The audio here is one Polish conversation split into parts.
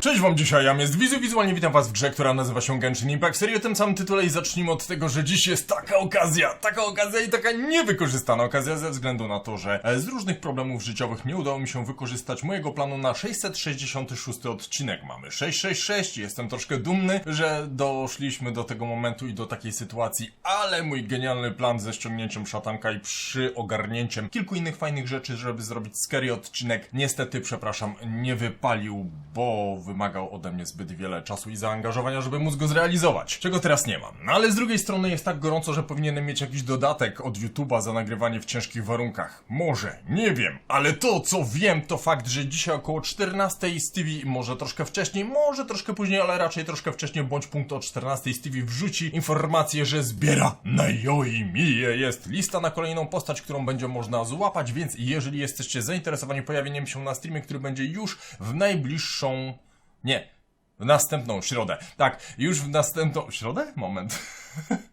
Cześć wam dzisiaj, ja jest Wizu, wizualnie witam was w grze, która nazywa się Genshin Impact. Serio o tym samym tytule i zacznijmy od tego, że dziś jest taka okazja, taka okazja i taka niewykorzystana okazja ze względu na to, że e, z różnych problemów życiowych nie udało mi się wykorzystać mojego planu na 666 odcinek. Mamy 666 i jestem troszkę dumny, że doszliśmy do tego momentu i do takiej sytuacji, ale mój genialny plan ze ściągnięciem szatanka i przy ogarnięciem kilku innych fajnych rzeczy, żeby zrobić scary odcinek, niestety, przepraszam, nie wypalił, bo wymagał ode mnie zbyt wiele czasu i zaangażowania, żeby móc go zrealizować. Czego teraz nie mam. No ale z drugiej strony jest tak gorąco, że powinienem mieć jakiś dodatek od YouTube'a za nagrywanie w ciężkich warunkach. Może, nie wiem, ale to co wiem to fakt, że dzisiaj około 14 Stevie, może troszkę wcześniej, może troszkę później, ale raczej troszkę wcześniej, bądź punkt o 14 Stevie wrzuci informację, że zbiera na Yoimiye. Jest lista na kolejną postać, którą będzie można złapać, więc jeżeli jesteście zainteresowani pojawieniem się na streamie, który będzie już w najbliższą... Nie, w następną środę. Tak, już w następną... Środę? Moment.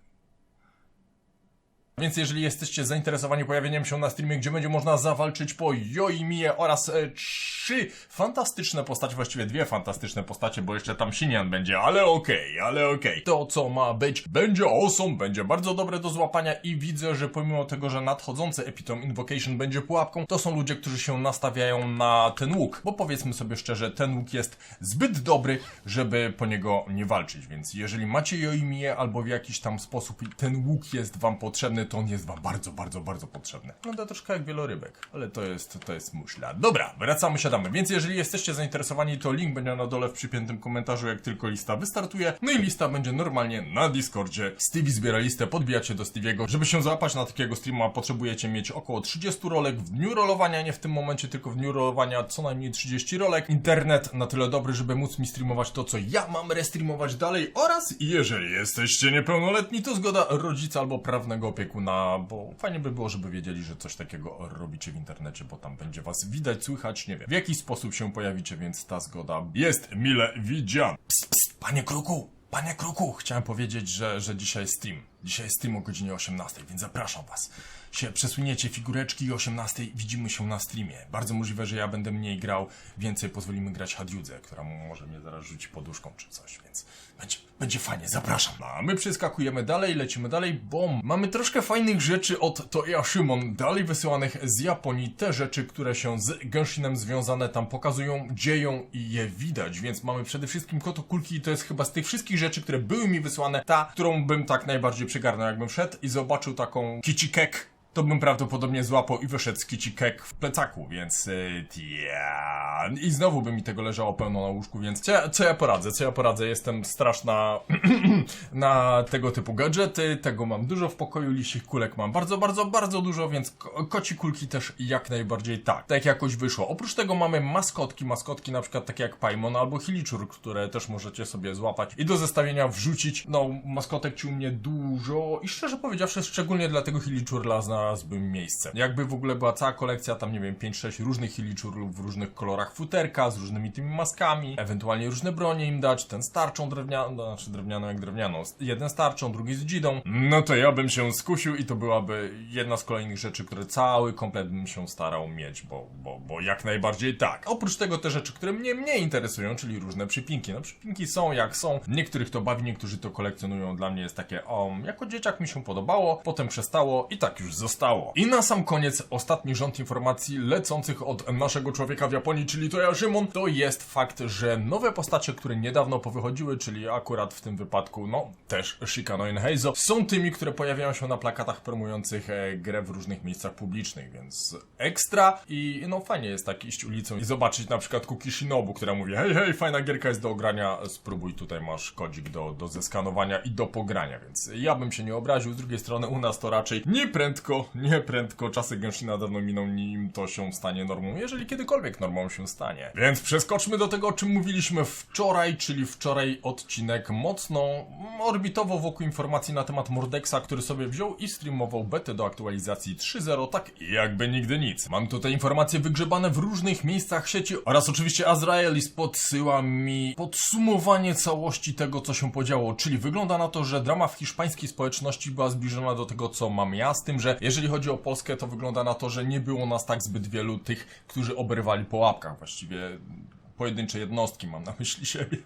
Więc jeżeli jesteście zainteresowani pojawieniem się na streamie, gdzie będzie można zawalczyć po Yoimiye oraz e, trzy fantastyczne postacie, właściwie dwie fantastyczne postacie, bo jeszcze tam Sinian będzie, ale okej, ale okej. To co ma być, będzie awesome, będzie bardzo dobre do złapania i widzę, że pomimo tego, że nadchodzący Epitome Invocation będzie pułapką, to są ludzie, którzy się nastawiają na ten łuk, bo powiedzmy sobie szczerze, ten łuk jest zbyt dobry, żeby po niego nie walczyć, więc jeżeli macie Yoimiye albo w jakiś tam sposób ten łuk jest wam potrzebny, to on jest wam bardzo, bardzo, bardzo potrzebny. No to troszkę jak wielorybek, ale to jest, to jest muszla. Dobra, wracamy, siadamy. Więc jeżeli jesteście zainteresowani, to link będzie na dole w przypiętym komentarzu, jak tylko lista wystartuje. No i lista będzie normalnie na Discordzie. Stevie zbiera listę, podbijacie do Steviego. Żeby się załapać na takiego streama, potrzebujecie mieć około 30 rolek w dniu rolowania, nie w tym momencie, tylko w dniu rolowania co najmniej 30 rolek. Internet na tyle dobry, żeby móc mi streamować to, co ja mam restreamować dalej oraz jeżeli jesteście niepełnoletni, to zgoda rodzica albo prawnego opiekuna, bo fajnie by było, żeby wiedzieli, że coś takiego robicie w internecie, bo tam będzie was widać, słychać, nie wiem, w jaki sposób się pojawicie, więc ta zgoda jest mile widziana. Psst, psst, panie Kruku, panie Kruku, chciałem powiedzieć, że, że dzisiaj stream. Dzisiaj stream o godzinie 18, więc zapraszam was. Się przesuniecie figureczki i o 18 widzimy się na streamie. Bardzo możliwe, że ja będę mniej grał, więcej pozwolimy grać Hadiudze, która może mnie zaraz rzuci poduszką czy coś, więc będzie, będzie fajnie, zapraszam. No, a my przeskakujemy dalej, lecimy dalej, bo mamy troszkę fajnych rzeczy od Toya Shimon, dalej wysyłanych z Japonii. Te rzeczy, które się z Genshinem związane tam pokazują, dzieją i je widać, więc mamy przede wszystkim kotokulki i to jest chyba z tych wszystkich rzeczy, które były mi wysłane, ta, którą bym tak najbardziej przygarnął, jakbym wszedł i zobaczył taką kichikek, to bym prawdopodobnie złapał i wyszedł z kicikek w plecaku, więc tia. I znowu by mi tego leżało pełno na łóżku, więc co ja, co ja poradzę, co ja poradzę, jestem straszna na tego typu gadżety, tego mam dużo w pokoju, lisich kulek mam bardzo, bardzo, bardzo dużo, więc ko koci kulki też jak najbardziej tak, tak jakoś wyszło. Oprócz tego mamy maskotki, maskotki na przykład takie jak Paimon albo Hiliczur, które też możecie sobie złapać i do zestawienia wrzucić. No, maskotek ci u mnie dużo i szczerze powiedziawszy, szczególnie dla tego Hiliczurla znalazłbym miejsce. Jakby w ogóle była cała kolekcja, tam nie wiem, 5-6 różnych Hiliczurlów w różnych kolorach futerka, z różnymi tymi maskami, ewentualnie różne bronie im dać, ten starczą drewnianą, no, znaczy drewnianą jak drewnianą, jeden starczą, drugi z dzidą, no to ja bym się skusił i to byłaby jedna z kolejnych rzeczy, które cały komplet bym się starał mieć, bo, bo, bo jak najbardziej tak. Oprócz tego te rzeczy, które mnie mniej interesują, czyli różne przypinki. No przypinki są jak są, niektórych to bawi, niektórzy to kolekcjonują, dla mnie jest takie, o, jako dzieciak mi się podobało, potem przestało i tak już zostało. I na sam koniec ostatni rząd informacji lecących od naszego człowieka w Japonii, czyli Toya Shimon, to jest fakt, że nowe postacie, które niedawno powychodziły, czyli akurat w tym wypadku, no, też Shikano i Heizo, są tymi, które pojawiają się na plakatach promujących e, grę w różnych miejscach publicznych, więc ekstra. I no fajnie jest tak iść ulicą i zobaczyć na przykład Kuki Shinobu, która mówi hej, hej, fajna gierka jest do ogrania, spróbuj, tutaj masz kodzik do, do zeskanowania i do pogrania, więc ja bym się nie obraził, z drugiej strony u nas to raczej nie prędko, nie prędko, czasy Genshina dawno miną, nim to się stanie normą, jeżeli kiedykolwiek normą się stanie. Więc przeskoczmy do tego, o czym mówiliśmy wczoraj, czyli wczoraj odcinek mocno orbitowo wokół informacji na temat Mordexa, który sobie wziął i streamował betę do aktualizacji 3.0, tak jakby nigdy nic. Mam tutaj informacje wygrzebane w różnych miejscach sieci oraz oczywiście Azraelis podsyła mi podsumowanie całości tego, co się podziało, czyli wygląda na to, że drama w hiszpańskiej społeczności była zbliżona do tego, co mam ja, z tym, że jeżeli chodzi o Polskę, to wygląda na to, że nie było nas tak zbyt wielu tych, którzy oberwali po łapkach. Właściwie pojedyncze jednostki, mam na myśli siebie.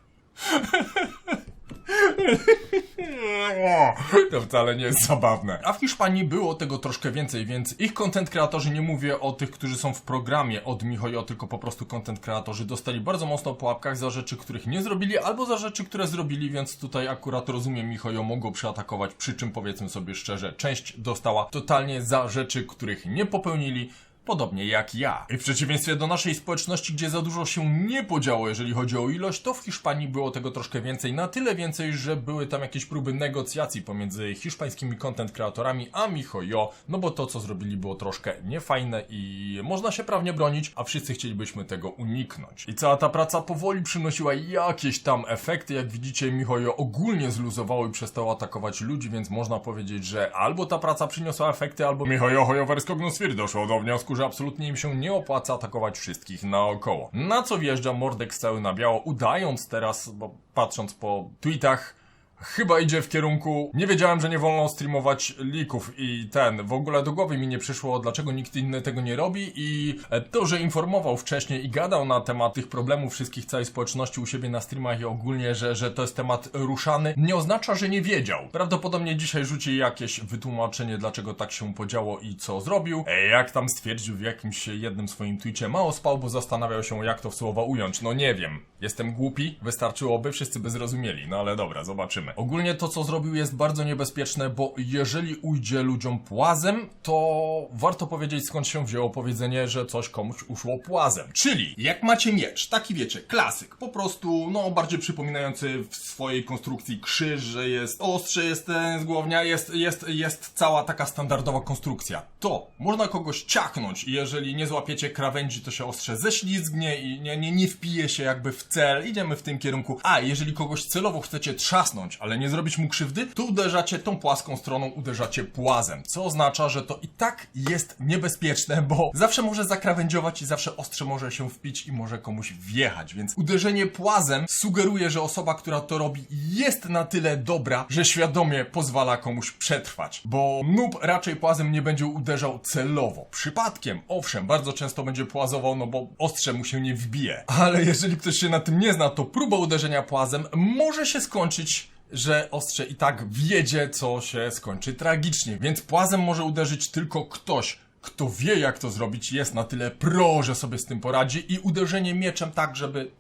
To wcale nie jest zabawne. A w Hiszpanii było tego troszkę więcej, więc ich content kreatorzy, nie mówię o tych, którzy są w programie od Mihoyo, tylko po prostu content kreatorzy dostali bardzo mocno po łapkach za rzeczy, których nie zrobili, albo za rzeczy, które zrobili, więc tutaj akurat rozumiem Mihoyo mogło przeatakować, przy czym powiedzmy sobie szczerze, część dostała totalnie za rzeczy, których nie popełnili, Podobnie jak ja. I w przeciwieństwie do naszej społeczności, gdzie za dużo się nie podziało, jeżeli chodzi o ilość, to w Hiszpanii było tego troszkę więcej. Na tyle więcej, że były tam jakieś próby negocjacji pomiędzy hiszpańskimi content kreatorami a MiHoYo, no bo to, co zrobili, było troszkę niefajne i można się prawnie bronić, a wszyscy chcielibyśmy tego uniknąć. I cała ta praca powoli przynosiła jakieś tam efekty. Jak widzicie, MiHoYo ogólnie zluzowało i przestało atakować ludzi, więc można powiedzieć, że albo ta praca przyniosła efekty, albo MiHoYo Hojowersko Gnusfir doszło do wniosku, że absolutnie im się nie opłaca atakować wszystkich naokoło. Na co wjeżdża Mordex cały na biało, udając teraz, bo patrząc po tweetach, Chyba idzie w kierunku. Nie wiedziałem, że nie wolno streamować lików i ten. W ogóle do głowy mi nie przyszło, dlaczego nikt inny tego nie robi. I e, to, że informował wcześniej i gadał na temat tych problemów wszystkich całej społeczności u siebie na streamach i ogólnie, że, że to jest temat ruszany, nie oznacza, że nie wiedział. Prawdopodobnie dzisiaj rzuci jakieś wytłumaczenie, dlaczego tak się podziało i co zrobił. E, jak tam stwierdził w jakimś jednym swoim tweetie, mało spał, bo zastanawiał się, jak to w słowa ująć. No nie wiem. Jestem głupi, wystarczyłoby, wszyscy by zrozumieli. No ale dobra, zobaczymy. Ogólnie to, co zrobił, jest bardzo niebezpieczne, bo jeżeli ujdzie ludziom płazem, to warto powiedzieć, skąd się wzięło powiedzenie, że coś komuś uszło płazem. Czyli, jak macie miecz, taki wiecie, klasyk, po prostu, no, bardziej przypominający w swojej konstrukcji krzyż, że jest ostrze, jest ten z głownia, jest, jest, jest cała taka standardowa konstrukcja. To można kogoś ciachnąć i jeżeli nie złapiecie krawędzi, to się ostrze ześlizgnie i nie, nie, nie wpije się jakby w cel. Idziemy w tym kierunku. A, jeżeli kogoś celowo chcecie trzasnąć, ale nie zrobić mu krzywdy, to uderzacie tą płaską stroną, uderzacie płazem. Co oznacza, że to i tak jest niebezpieczne, bo zawsze może zakrawędziować i zawsze ostrze może się wpić i może komuś wjechać. Więc uderzenie płazem sugeruje, że osoba, która to robi, jest na tyle dobra, że świadomie pozwala komuś przetrwać. Bo noob raczej płazem nie będzie uderzał celowo. Przypadkiem, owszem, bardzo często będzie płazował, no bo ostrze mu się nie wbije. Ale jeżeli ktoś się na tym nie zna, to próba uderzenia płazem może się skończyć że ostrze i tak wiedzie, co się skończy tragicznie. Więc płazem może uderzyć tylko ktoś, kto wie, jak to zrobić, jest na tyle pro, że sobie z tym poradzi i uderzenie mieczem tak, żeby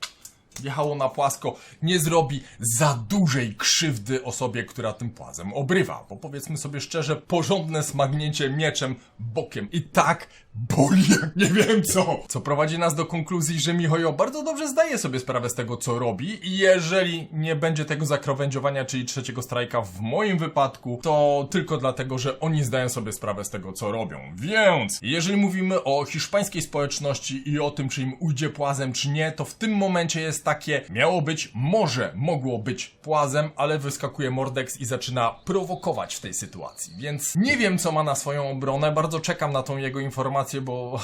wjechało na płasko, nie zrobi za dużej krzywdy osobie, która tym płazem obrywa. Bo powiedzmy sobie szczerze, porządne smagnięcie mieczem bokiem i tak jak nie wiem co. Co prowadzi nas do konkluzji, że Mihojo bardzo dobrze zdaje sobie sprawę z tego, co robi i jeżeli nie będzie tego zakrawędziowania, czyli trzeciego strajka w moim wypadku, to tylko dlatego, że oni zdają sobie sprawę z tego, co robią. Więc, jeżeli mówimy o hiszpańskiej społeczności i o tym, czy im ujdzie płazem, czy nie, to w tym momencie jest takie, miało być, może mogło być płazem, ale wyskakuje Mordex i zaczyna prowokować w tej sytuacji. Więc nie wiem, co ma na swoją obronę, bardzo czekam na tą jego informację, bo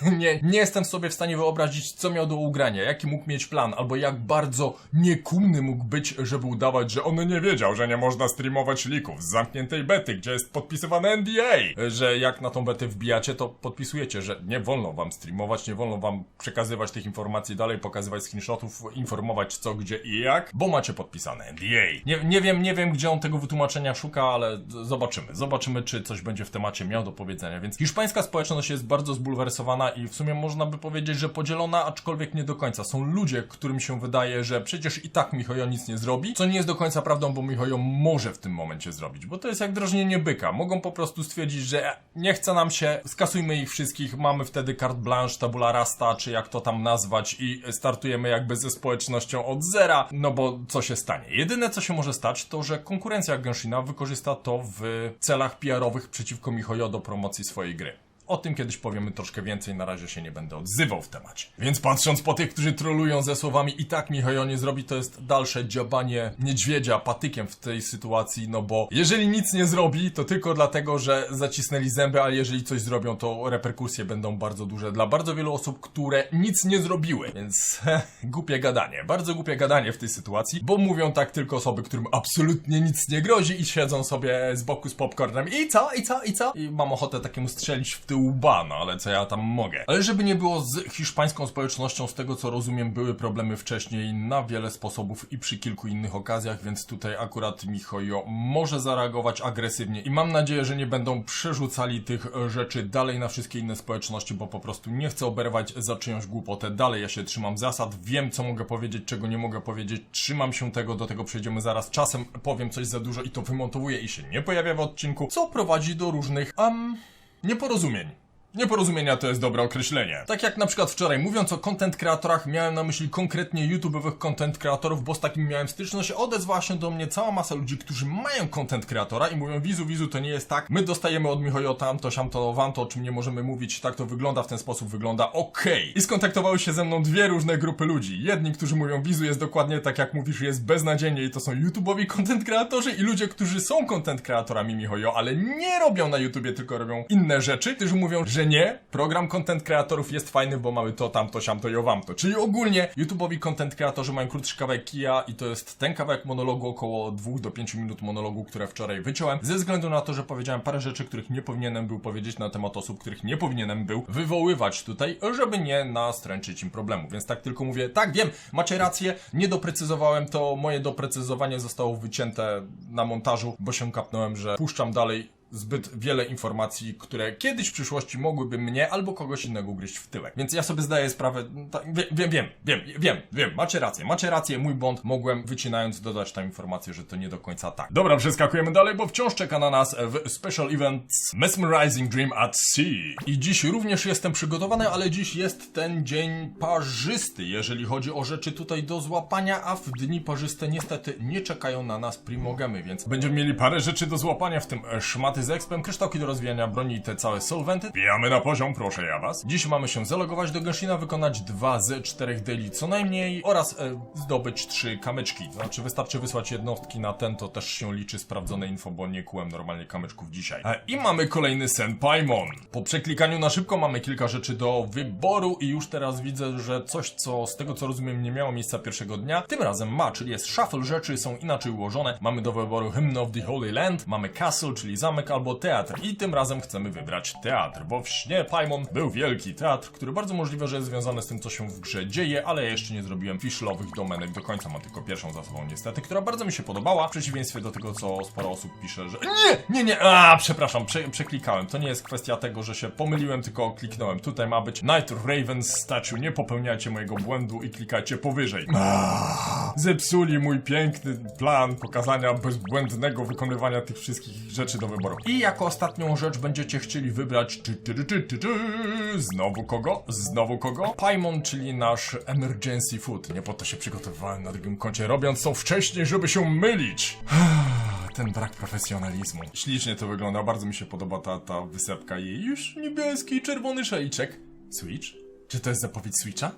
nie, nie jestem sobie w stanie wyobrazić, co miał do ugrania, jaki mógł mieć plan, albo jak bardzo niekumny mógł być, żeby udawać, że on nie wiedział, że nie można streamować lików z zamkniętej bety, gdzie jest podpisywane NDA, że jak na tą betę wbijacie, to podpisujecie, że nie wolno wam streamować, nie wolno wam przekazywać tych informacji dalej, pokazywać screenshotów, informować co, gdzie i jak, bo macie podpisane NDA. Nie, nie wiem, nie wiem, gdzie on tego wytłumaczenia szuka, ale zobaczymy. Zobaczymy, czy coś będzie w temacie miał do powiedzenia, więc hiszpańska społeczność jest bardzo zbulwersowana i w sumie można by powiedzieć, że podzielona, aczkolwiek nie do końca. Są ludzie, którym się wydaje, że przecież i tak Michojo nic nie zrobi, co nie jest do końca prawdą, bo Michojo może w tym momencie zrobić, bo to jest jak drożnienie byka. Mogą po prostu stwierdzić, że nie chce nam się, skasujmy ich wszystkich, mamy wtedy carte blanche, tabula rasta, czy jak to tam nazwać i startujemy jakby ze społecznością od zera, no bo co się stanie? Jedyne co się może stać, to że konkurencja Genshina wykorzysta to w celach PR-owych przeciwko Michojo do promocji swojej gry. O tym kiedyś powiemy troszkę więcej, na razie się nie będę odzywał w temacie. Więc patrząc po tych, którzy trolują ze słowami i tak Michał nie zrobi, to jest dalsze dziabanie niedźwiedzia patykiem w tej sytuacji, no bo jeżeli nic nie zrobi, to tylko dlatego, że zacisnęli zęby, ale jeżeli coś zrobią, to reperkusje będą bardzo duże dla bardzo wielu osób, które nic nie zrobiły. Więc głupie gadanie, bardzo głupie gadanie w tej sytuacji, bo mówią tak tylko osoby, którym absolutnie nic nie grozi i siedzą sobie z boku z popcornem i co, i co, i co? I mam ochotę takiemu strzelić w tył tyłu ba, no ale co ja tam mogę. Ale żeby nie było z hiszpańską społecznością, z tego co rozumiem, były problemy wcześniej na wiele sposobów i przy kilku innych okazjach, więc tutaj akurat Michojo może zareagować agresywnie i mam nadzieję, że nie będą przerzucali tych e, rzeczy dalej na wszystkie inne społeczności, bo po prostu nie chcę oberwać za czyjąś głupotę. Dalej ja się trzymam zasad, wiem co mogę powiedzieć, czego nie mogę powiedzieć, trzymam się tego, do tego przejdziemy zaraz. Czasem powiem coś za dużo i to wymontowuję i się nie pojawia w odcinku, co prowadzi do różnych, um, nieporozumień. Nieporozumienia to jest dobre określenie. Tak jak na przykład wczoraj, mówiąc o content kreatorach, miałem na myśli konkretnie YouTube'owych content kreatorów, bo z takim miałem styczność. Odezwała się do mnie cała masa ludzi, którzy mają content kreatora i mówią, wizu, wizu, to nie jest tak. My dostajemy od Michojo tam to, siam to, wam to, o czym nie możemy mówić, tak to wygląda, w ten sposób wygląda, okej. I skontaktowały się ze mną dwie różne grupy ludzi. Jedni, którzy mówią, wizu jest dokładnie tak jak mówisz, jest beznadziejnie i to są YouTube'owi content kreatorzy i ludzie, którzy są content kreatorami Michojo, ale nie robią na YouTubie, tylko robią inne rzeczy, którzy mówią, że nie, program content kreatorów jest fajny, bo mamy to, tamto, siamto i owamto. Czyli ogólnie YouTube'owi content kreatorzy mają krótszy kawałek kija i to jest ten kawałek monologu około 2 do 5 minut monologu, które wczoraj wyciąłem, ze względu na to, że powiedziałem parę rzeczy, których nie powinienem był powiedzieć na temat osób, których nie powinienem był wywoływać tutaj, żeby nie nastręczyć im problemu. Więc tak tylko mówię, tak wiem, macie rację, nie doprecyzowałem to, moje doprecyzowanie zostało wycięte na montażu, bo się kapnąłem, że puszczam dalej zbyt wiele informacji, które kiedyś w przyszłości mogłyby mnie albo kogoś innego ugryźć w tyłek. Więc ja sobie zdaję sprawę, ta, wie- wiem, wiem, wiem, wiem, wiem, macie rację, macie rację, mój błąd, mogłem wycinając dodać tam informację, że to nie do końca tak. Dobra, przeskakujemy dalej, bo wciąż czeka na nas w Special Events Mesmerizing Dream at Sea. I dziś również jestem przygotowany, ale dziś jest ten dzień parzysty, jeżeli chodzi o rzeczy tutaj do złapania, a w dni parzyste niestety nie czekają na nas primogemy, więc będziemy mieli parę rzeczy do złapania, w tym e, z expem, kryształki do rozwijania broni i te całe solventy. Bijamy na poziom, proszę ja was. Dziś mamy się zalogować do Genshina, wykonać dwa z czterech daily co najmniej oraz e, zdobyć trzy kamyczki. Znaczy wystarczy wysłać jednostki na ten, to też się liczy sprawdzone info, bo nie kułem normalnie kamyczków dzisiaj. E, I mamy kolejny sen Paimon. Po przeklikaniu na szybko mamy kilka rzeczy do wyboru i już teraz widzę, że coś, co z tego co rozumiem nie miało miejsca pierwszego dnia, tym razem ma, czyli jest shuffle rzeczy, są inaczej ułożone. Mamy do wyboru Hymn of the Holy Land, mamy Castle, czyli zamek albo teatr. I tym razem chcemy wybrać teatr, bo w śnie Paimon był wielki teatr, który bardzo możliwe, że jest związany z tym, co się w grze dzieje, ale ja jeszcze nie zrobiłem fishlowych domenek do końca, mam tylko pierwszą za sobą niestety, która bardzo mi się podobała, w przeciwieństwie do tego, co sporo osób pisze, że nie, nie, nie, a przepraszam, prze, przeklikałem, to nie jest kwestia tego, że się pomyliłem, tylko kliknąłem, tutaj ma być Night Raven Statue, nie popełniajcie mojego błędu i klikajcie powyżej. Ah, zepsuli mój piękny plan pokazania bezbłędnego wykonywania tych wszystkich rzeczy do wyboru. I jako ostatnią rzecz będziecie chcieli wybrać czy, czy, czy, czy, czy, znowu kogo? Znowu kogo? Paimon, czyli nasz emergency food. Nie po to się przygotowywałem na drugim koncie, robiąc to wcześniej, żeby się mylić. Ten brak profesjonalizmu. Ślicznie to wygląda, bardzo mi się podoba ta, ta wysepka i już niebieski, czerwony szejczek. Switch? Czy to jest zapowiedź Switcha?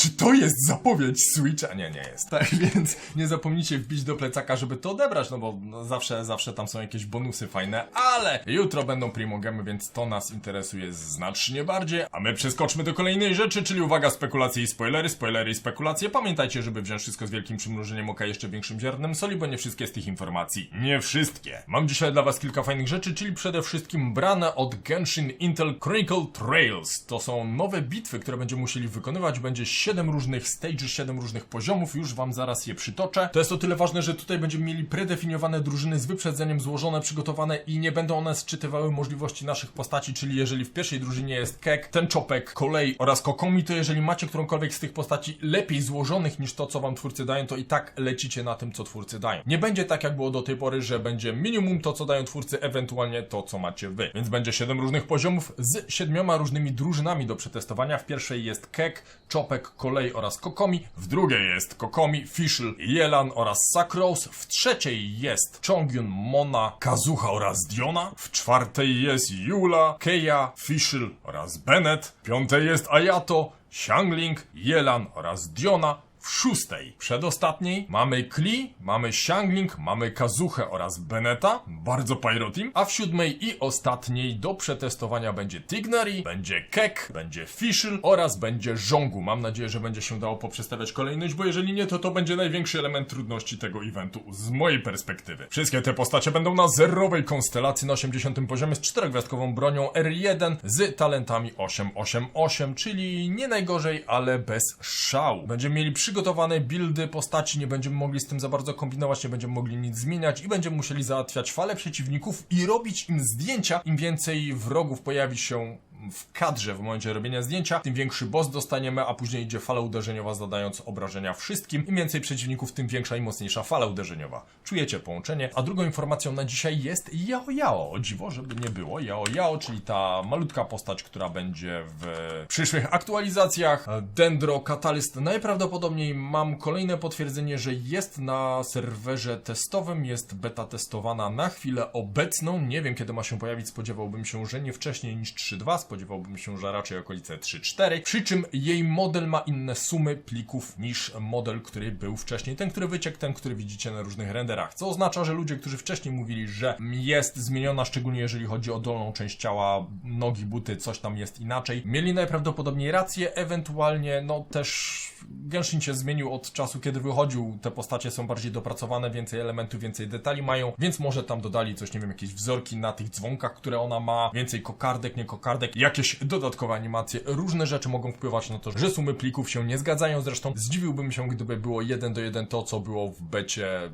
Czy to jest zapowiedź Switcha? Nie, nie jest. Tak więc nie zapomnijcie wbić do plecaka, żeby to odebrać, no bo no, zawsze, zawsze tam są jakieś bonusy fajne, ale jutro będą primogemy, więc to nas interesuje znacznie bardziej. A my przeskoczmy do kolejnej rzeczy, czyli uwaga, spekulacje i spoilery, spoilery i spekulacje. Pamiętajcie, żeby wziąć wszystko z wielkim przymrużeniem oka, jeszcze większym ziarnem soli, bo nie wszystkie z tych informacji. Nie wszystkie. Mam dzisiaj dla was kilka fajnych rzeczy, czyli przede wszystkim brane od Genshin Intel Chronicle Trails. To są nowe bitwy, które będziemy musieli wykonywać. Będzie 7 różnych stages, 7 różnych poziomów, już wam zaraz je przytoczę. To jest o tyle ważne, że tutaj będziemy mieli predefiniowane drużyny z wyprzedzeniem złożone, przygotowane i nie będą one sczytywały możliwości naszych postaci, czyli jeżeli w pierwszej drużynie jest Kek, Tenczopek, Kolej oraz Kokomi, to jeżeli macie którąkolwiek z tych postaci lepiej złożonych niż to, co wam twórcy dają, to i tak lecicie na tym, co twórcy dają. Nie będzie tak, jak było do tej pory, że będzie minimum to, co dają twórcy, ewentualnie to, co macie wy. Więc będzie 7 różnych poziomów z siedmioma różnymi drużynami do przetestowania. W pierwszej jest Kek, Czopek, Kolej oraz Kokomi. W drugiej jest Kokomi, Fischl, Jelan oraz Sakros. W trzeciej jest Chongyun, Mona, Kazuha oraz Diona. W czwartej jest Yula, Keia, Fischl oraz Bennett. W piątej jest Ayato, Xiangling, Jelan oraz Diona. W szóstej, przedostatniej, mamy Kli, mamy Xiangling, mamy Kazuchę oraz Beneta, bardzo Pyro Team, a w siódmej i ostatniej do przetestowania będzie Tignari, będzie Kek, będzie Fischl oraz będzie Żongu. Mam nadzieję, że będzie się dało poprzestawiać kolejność, bo jeżeli nie, to to będzie największy element trudności tego eventu z mojej perspektywy. Wszystkie te postacie będą na zerowej konstelacji na 80 poziomie z czterogwiazdkową bronią R1 z talentami 888, czyli nie najgorzej, ale bez szału. Będziemy mieli przygotowane buildy postaci, nie będziemy mogli z tym za bardzo kombinować, nie będziemy mogli nic zmieniać i będziemy musieli załatwiać fale przeciwników i robić im zdjęcia. Im więcej wrogów pojawi się w kadrze w momencie robienia zdjęcia, tym większy boss dostaniemy, a później idzie fala uderzeniowa zadając obrażenia wszystkim. Im więcej przeciwników, tym większa i mocniejsza fala uderzeniowa. Czujecie połączenie? A drugą informacją na dzisiaj jest Yao Yao. O dziwo, żeby nie było. Yao Yao, czyli ta malutka postać, która będzie w przyszłych aktualizacjach. Dendro Catalyst. Najprawdopodobniej mam kolejne potwierdzenie, że jest na serwerze testowym, jest beta testowana na chwilę obecną. Nie wiem kiedy ma się pojawić, spodziewałbym się, że nie wcześniej niż 3.2, spodziewałbym się, że raczej okolice 3.4. Przy czym jej model ma inne sumy plików niż model, który był wcześniej. Ten, który wyciekł, ten, który widzicie na różnych renderach. Co oznacza, że ludzie, którzy wcześniej mówili, że jest zmieniona, szczególnie jeżeli chodzi o dolną część ciała, nogi, buty, coś tam jest inaczej, mieli najprawdopodobniej rację, ewentualnie, no też Genshin się zmienił od czasu, kiedy wychodził. Te postacie są bardziej dopracowane, więcej elementów, więcej detali mają, więc może tam dodali coś, nie wiem, jakieś wzorki na tych dzwonkach, które ona ma, więcej kokardek, nie kokardek, jakieś dodatkowe animacje. Różne rzeczy mogą wpływać na to, że sumy plików się nie zgadzają. Zresztą zdziwiłbym się, gdyby było jeden do jeden to, co było w becie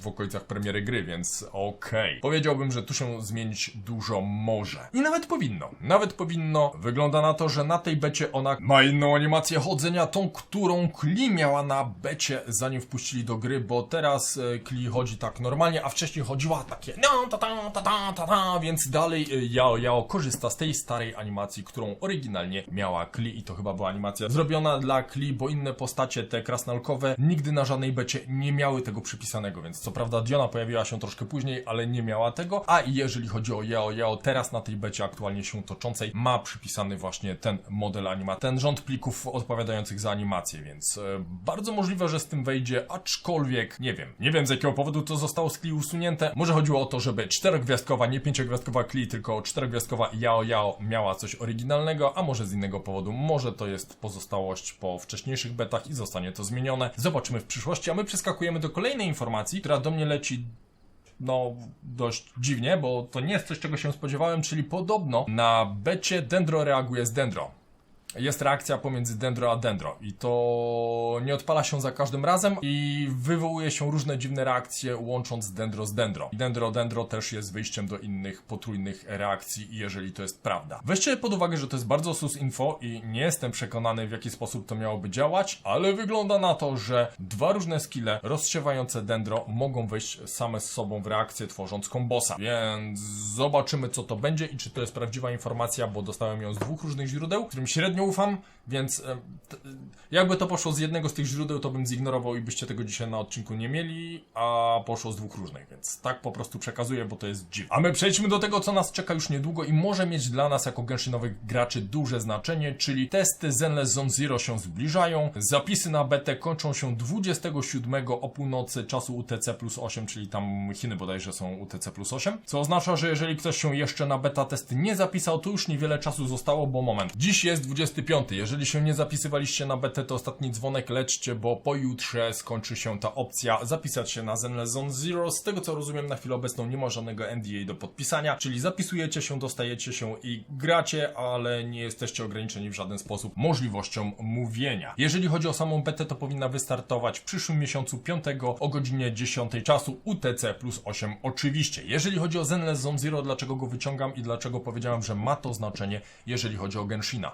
w okolicach premiery gry, więc okej. Powiedziałbym, że tu się zmienić dużo może. I nawet powinno. Nawet powinno. Wygląda na to, że na tej becie ona ma inną animację chodzenia, tą, którą Kli miała na becie, zanim wpuścili do gry, bo teraz e, Kli chodzi tak normalnie, a wcześniej chodziła takie no, ta, ta, ta, ta, ta, ta, więc dalej e, Yao Yao korzysta z tej starej animacji, którą oryginalnie miała Kli i to chyba była animacja zrobiona dla Kli, bo inne postacie, te krasnalkowe, nigdy na żadnej becie nie miały tego przypisanego, więc co prawda Diona pojawiła się troszkę później, ale nie miała tego, a jeżeli chodzi o Yao Yao, teraz na tej becie aktualnie się toczącej ma przypisany właśnie ten model animacji, ten rząd plików odpowiadających za animację, więc e, bardzo możliwe, że z tym wejdzie, aczkolwiek nie wiem, nie wiem z jakiego powodu to zostało z Kli usunięte, może chodziło o to, żeby czterogwiazdkowa, nie pięciogwiazdkowa Kli, tylko czterogwiazdkowa Yao Yao miała coś oryginalnego, a może z innego powodu, może to jest pozostałość po wcześniejszych betach i zostanie to zmienione. Zobaczymy w przyszłości, a my przeskakujemy do kolejnej informacji, która do mnie leci no, dość dziwnie, bo to nie jest coś, czego się spodziewałem, czyli podobno na becie Dendro reaguje z Dendro. Jest reakcja pomiędzy Dendro a Dendro i to nie odpala się za każdym razem i wywołuje się różne dziwne reakcje łącząc Dendro z Dendro. I Dendro Dendro też jest wyjściem do innych potrójnych reakcji, jeżeli to jest prawda. Weźcie pod uwagę, że to jest bardzo sus info i nie jestem przekonany w jaki sposób to miałoby działać, ale wygląda na to, że dwa różne skille rozsiewające Dendro mogą wejść same z sobą w reakcję tworząc kombosa. Więc zobaczymy co to będzie i czy to jest prawdziwa informacja, bo dostałem ją z dwóch różnych źródeł, którym średnio ufam, więc e, jakby to poszło z jednego z tych źródeł, to bym zignorował i byście tego dzisiaj na odcinku nie mieli, a poszło z dwóch różnych, więc tak po prostu przekazuję, bo to jest dziwne. A my przejdźmy do tego, co nas czeka już niedługo i może mieć dla nas jako Genshinowych graczy duże znaczenie, czyli testy Zenless Zone Zero się zbliżają, zapisy na betę kończą się 27 o północy czasu UTC plus 8, czyli tam Chiny bodajże są UTC plus 8, co oznacza, że jeżeli ktoś się jeszcze na beta testy nie zapisał, to już niewiele czasu zostało, bo moment, dziś jest 25, jeżeli się nie zapisywaliście na betę, to ostatni dzwonek leczcie, bo pojutrze skończy się ta opcja zapisać się na Zenless Zone Zero, z tego co rozumiem na chwilę obecną nie ma żadnego NDA do podpisania, czyli zapisujecie się, dostajecie się i gracie, ale nie jesteście ograniczeni w żaden sposób możliwością mówienia. Jeżeli chodzi o samą betę, to powinna wystartować w przyszłym miesiącu 5 o godzinie 10 czasu UTC plus 8 oczywiście. Jeżeli chodzi o Zenless Zone Zero, dlaczego go wyciągam i dlaczego powiedziałem, że ma to znaczenie, jeżeli chodzi o Genshina.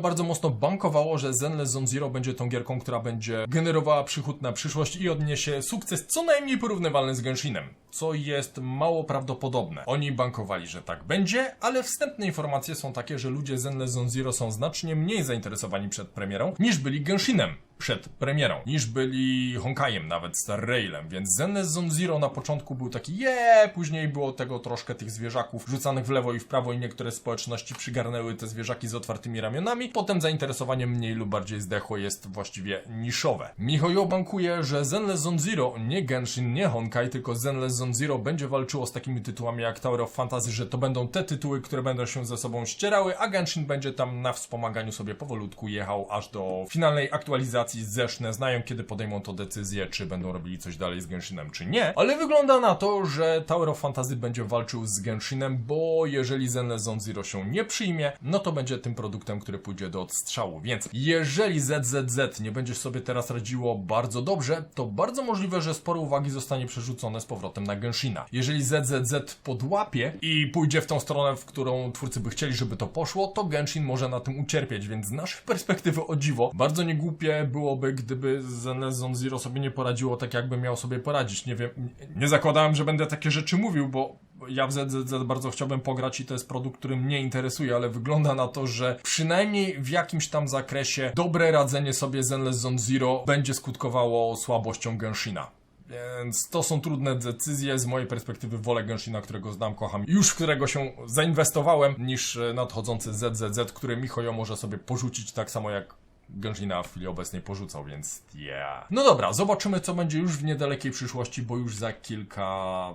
Bardzo mocno bankowało, że Zenless Zone Zero będzie tą gierką, która będzie generowała przychód na przyszłość i odniesie sukces co najmniej porównywalny z Genshinem. Co jest mało prawdopodobne. Oni bankowali, że tak będzie, ale wstępne informacje są takie, że ludzie z Endless Zone Zero są znacznie mniej zainteresowani przed premierą niż byli Genshinem przed premierą, niż byli Honkajem, nawet Star Railem, więc Zenless Zone Zero na początku był taki je, później było tego troszkę tych zwierzaków rzucanych w lewo i w prawo i niektóre społeczności przygarnęły te zwierzaki z otwartymi ramionami, potem zainteresowanie mniej lub bardziej zdechło jest właściwie niszowe. Mihoyo bankuje, że Zenless Zone Zero, nie Genshin, nie Honkai, tylko Zenless Zone Zero będzie walczyło z takimi tytułami jak Tower of Fantasy, że to będą te tytuły, które będą się ze sobą ścierały, a Genshin będzie tam na wspomaganiu sobie powolutku jechał aż do finalnej aktualizacji zeszne, znają kiedy podejmą to decyzję, czy będą robili coś dalej z Genshinem, czy nie. Ale wygląda na to, że Tower of Fantasy będzie walczył z Genshinem, bo jeżeli Zenless Zone Zero się nie przyjmie, no to będzie tym produktem, który pójdzie do odstrzału. Więc jeżeli ZZZ nie będzie sobie teraz radziło bardzo dobrze, to bardzo możliwe, że sporo uwagi zostanie przerzucone z powrotem na Genshina. Jeżeli ZZZ podłapie i pójdzie w tą stronę, w którą twórcy by chcieli, żeby to poszło, to Genshin może na tym ucierpieć, więc z naszej perspektywy o dziwo, bardzo niegłupie byłoby, gdyby Zenless Zone Zero sobie nie poradziło tak, jakby miał sobie poradzić. Nie wiem, nie- zakładałem, że będę takie rzeczy mówił, bo ja w ZZZ bardzo chciałbym pograć i to jest produkt, który mnie interesuje, ale wygląda na to, że przynajmniej w jakimś tam zakresie dobre radzenie sobie Zenless Zone Zero będzie skutkowało słabością Genshina. Więc to są trudne decyzje. Z mojej perspektywy wolę Genshina, którego znam, kocham, już w którego się zainwestowałem, niż e, nadchodzący ZZZ, który Mihoyo może sobie porzucić tak samo jak Genshina w chwili obecnej porzucał, więc yeah. No dobra, zobaczymy co będzie już w niedalekiej przyszłości, bo już za kilka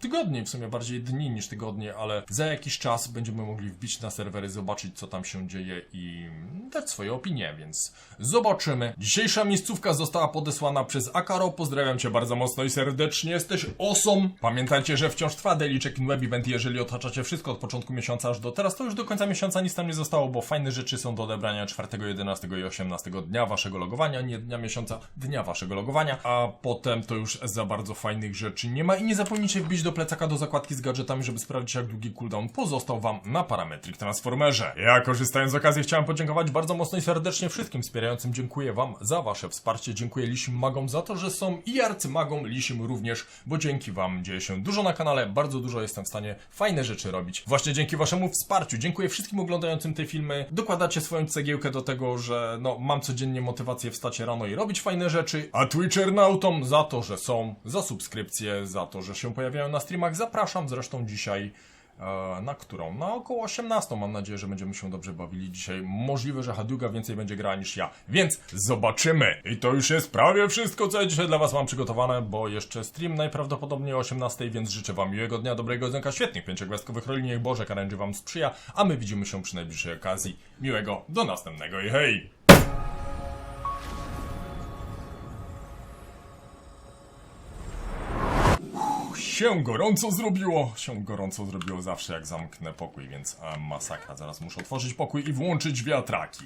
tygodni, w sumie bardziej dni niż tygodnie, ale za jakiś czas będziemy mogli wbić na serwery, zobaczyć co tam się dzieje i dać swoje opinie, więc zobaczymy. Dzisiejsza miejscówka została podesłana przez Akaro, pozdrawiam Cię bardzo mocno i serdecznie, jesteś osom. Pamiętajcie, że wciąż trwa Daily Check-in Web Event, jeżeli otaczacie wszystko od początku miesiąca aż do teraz, to już do końca miesiąca nic tam nie zostało, bo fajne rzeczy są do odebrania 4, 11 i 18 dnia waszego logowania, nie dnia miesiąca, dnia waszego logowania, a potem to już za bardzo fajnych rzeczy nie ma i nie zapomnijcie wbić do plecaka do zakładki z gadżetami, żeby sprawdzić jak długi cooldown pozostał wam na Parametric Transformerze. Ja korzystając z okazji chciałem podziękować bardzo mocno i serdecznie wszystkim wspierającym. Dziękuję wam za wasze wsparcie, dziękuję Lisim Magom za to, że są i arcymagom Lisim również, bo dzięki wam dzieje się dużo na kanale, bardzo dużo jestem w stanie fajne rzeczy robić. Właśnie dzięki waszemu wsparciu. Dziękuję wszystkim oglądającym te filmy. Dokładacie swoją cegiełkę do tego, że no, mam codziennie motywację wstać rano i robić fajne rzeczy, a Twitchernautom za to, że są, za subskrypcję, za to, że się pojawiają na streamach. Zapraszam zresztą dzisiaj e, na którą? Na około 18. Mam nadzieję, że będziemy się dobrze bawili dzisiaj. Możliwe, że Haduga więcej będzie grała niż ja. Więc zobaczymy. I to już jest prawie wszystko, co ja dzisiaj dla Was mam przygotowane, bo jeszcze stream najprawdopodobniej o 18, więc życzę Wam miłego dnia, dobrego dnia, świetnych pięciogwiazdkowych roli. Niech Boże Karęży Wam sprzyja, a my widzimy się przy najbliższej okazji. Miłego, do następnego i hej! Się gorąco zrobiło. Się gorąco zrobiło zawsze jak zamknę pokój, więc a, masakra. Zaraz muszę otworzyć pokój i włączyć wiatraki.